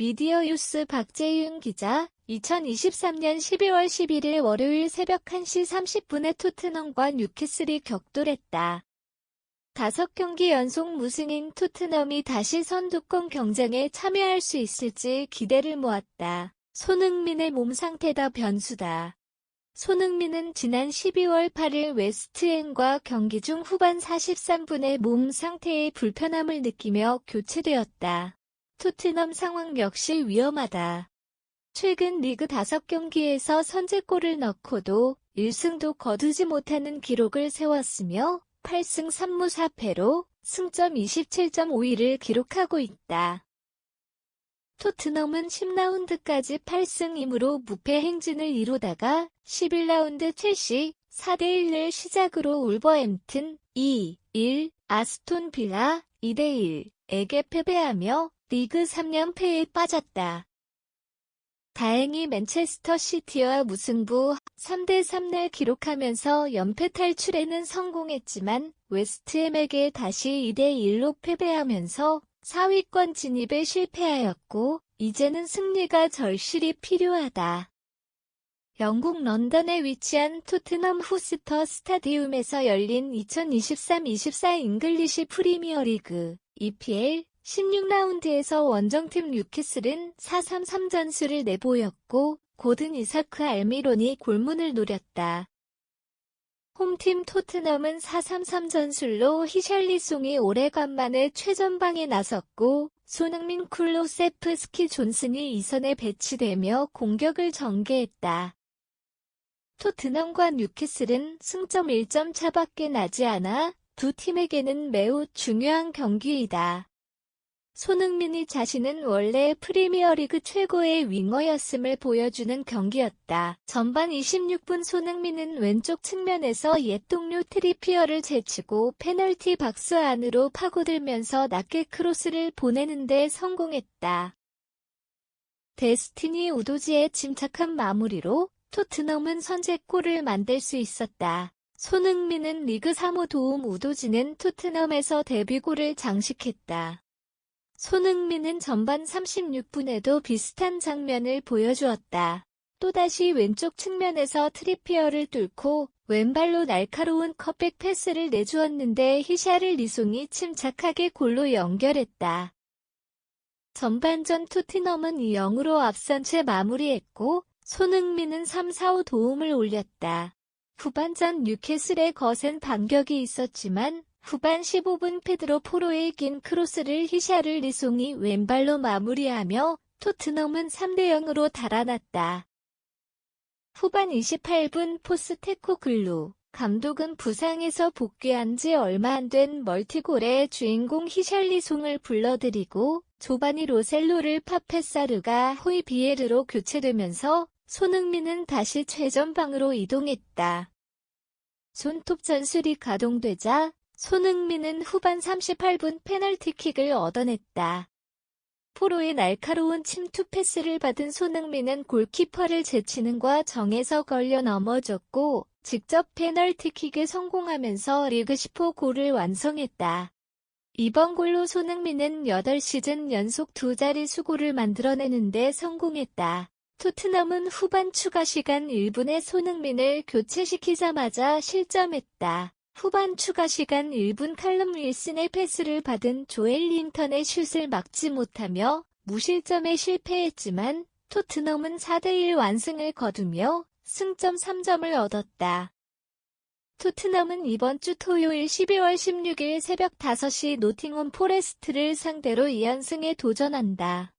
미디어유스 박재윤 기자, 2023년 12월 11일 월요일 새벽 1시 30분에 토트넘과 뉴캐슬이 격돌했다. 다섯 경기 연속 무승인 토트넘이 다시 선두권 경쟁에 참여할 수 있을지 기대를 모았다. 손흥민의 몸 상태다 변수다. 손흥민은 지난 12월 8일 웨스트햄과 경기 중 후반 43분에 몸 상태에 불편함을 느끼며 교체되었다. 토트넘 상황 역시 위험하다. 최근 리그 5경기에서 선제골을 넣고도 1승도 거두지 못하는 기록을 세웠으며 8승 3무 4패로 승점 27.5위를 기록하고 있다. 토트넘은 10라운드까지 8승 2무로 무패 행진을 이루다가 11라운드 첼시 4대1을 시작으로 울버햄튼 2-1, 아스톤 빌라 2대1에게 패배하며 리그 3연패에 빠졌다. 다행히 맨체스터 시티와 무승부 3대3을 기록하면서 연패 탈출에는 성공했지만 웨스트햄에게 다시 2대1로 패배하면서 4위권 진입에 실패하였고 이제는 승리가 절실히 필요하다. 영국 런던에 위치한 토트넘 후스터 스타디움에서 열린 2023-24 잉글리시 프리미어리그 EPL 16라운드에서 원정팀 뉴캐슬은 4-3-3 전술을 내보였고 고든 이사크 알미론이 골문을 노렸다. 홈팀 토트넘은 4-3-3 전술로 히샬리송이 오래간만에 최전방에 나섰고 손흥민 쿨로 세프스키 존슨이 이선에 배치되며 공격을 전개했다. 토트넘과 뉴캐슬은 승점 1점 차밖에 나지 않아 두 팀에게는 매우 중요한 경기이다. 손흥민이 자신은 원래 프리미어리그 최고의 윙어였음을 보여주는 경기였다. 전반 26분 손흥민은 왼쪽 측면에서 옛 동료 트리피어를 제치고 페널티 박스 안으로 파고들면서 낮게 크로스를 보내는데 성공했다. 데스티니 우도지의 침착한 마무리로 토트넘은 선제골을 만들 수 있었다. 손흥민은 리그 3호 도움 우도지는 토트넘에서 데뷔골을 장식했다. 손흥민은 전반 36분에도 비슷한 장면을 보여주었다. 또다시 왼쪽 측면에서 트리피어를 뚫고 왼발로 날카로운 컵백 패스를 내주었는데 히샤를 리송이 침착하게 골로 연결했다. 전반전 토트넘은 2-0으로 앞선 채 마무리했고 손흥민은 3, 4, 5 도움을 올렸다. 후반전 뉴캐슬의 거센 반격이 있었지만 후반 15분 페드로 포로의 긴 크로스를 히샤를 리송이 왼발로 마무리하며 토트넘은 3대0으로 달아났다. 후반 28분 포스테코 글루 감독은 부상에서 복귀한 지 얼마 안 된 멀티골의 주인공 히샬리송을 불러들이고 조바니 로셀로를 파페사르가 호이비에르로 교체되면서 손흥민은 다시 최전방으로 이동했다. 손톱 전술이 가동되자 손흥민은 후반 38분 페널티킥을 얻어냈다. 포로의 날카로운 침투 패스를 받은 손흥민은 골키퍼를 제치는 과 정에서 걸려 넘어졌고 직접 페널티킥에 성공하면서 리그 10호 골을 완성했다. 이번 골로 손흥민은 8시즌 연속 두 자리 수골을 만들어내는데 성공했다. 토트넘은 후반 추가 시간 1분에 손흥민을 교체시키자마자 실점했다. 후반 추가 시간 1분 칼럼 윌슨의 패스를 받은 조엘 린턴의 슛을 막지 못하며 무실점에 실패했지만 토트넘은 4대1 완승을 거두며 승점 3점을 얻었다. 토트넘은 이번 주 토요일 12월 16일 새벽 5시 노팅엄 포레스트를 상대로 2연승에 도전한다.